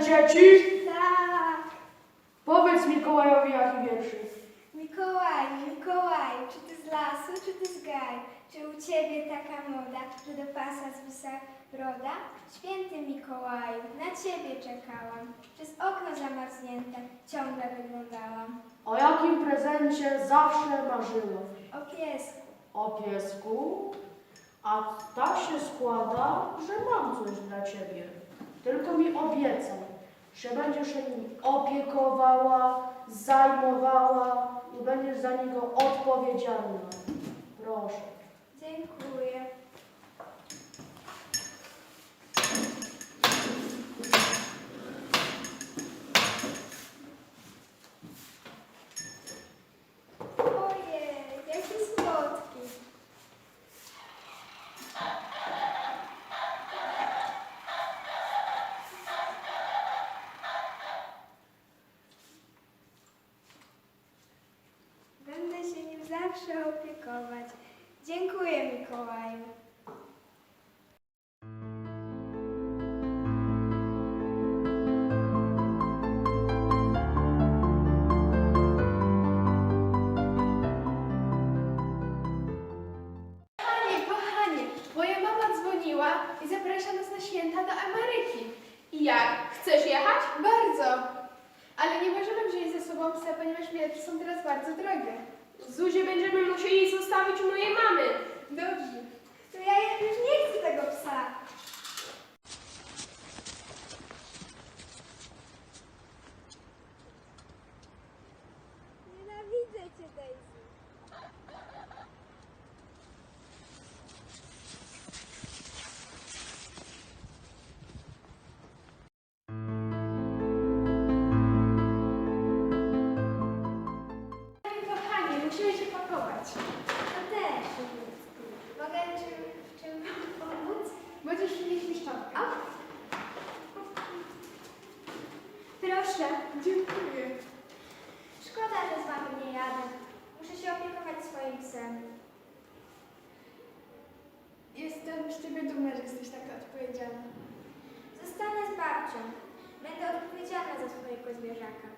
dzieci? Tak. Powiedz Mikołajowi jaki wierszyk. Mikołaj, Mikołaj, czy ty z lasu, czy ty z gaj? Czy u ciebie taka moda, że do pasa zwisa broda? Święty Mikołaju, na ciebie czekałam. Przez okno zamarznięte ciągle wyglądałam. O jakim prezencie zawsze marzyłem? O piesku, O piesku? A tak się składa, że mam coś dla ciebie. Tylko mi obiecaj, że będziesz się nim opiekowała, zajmowała i będziesz za niego odpowiedzialna. Proszę. dziękuję. Ojej, jaki słodki. Będę się nim zawsze opiekować. Dziękuję, Mikołaju. Kochanie, kochanie, moja mama dzwoniła i zaprasza nas na święta do Ameryki. I jak? Chcesz jechać? Bardzo. Ale nie możemy wziąć ze sobą psa, ponieważ bilety są teraz bardzo drogie. Zuzie będziemy musieli zostawić u mojej mamy. Dobrze. To ja już nie chcę tego psa. Swoim psem. Jestem z ciebie dumna, że jesteś taka odpowiedzialna. Zostanę z babcią. Będę odpowiedzialna za swojego zwierzaka.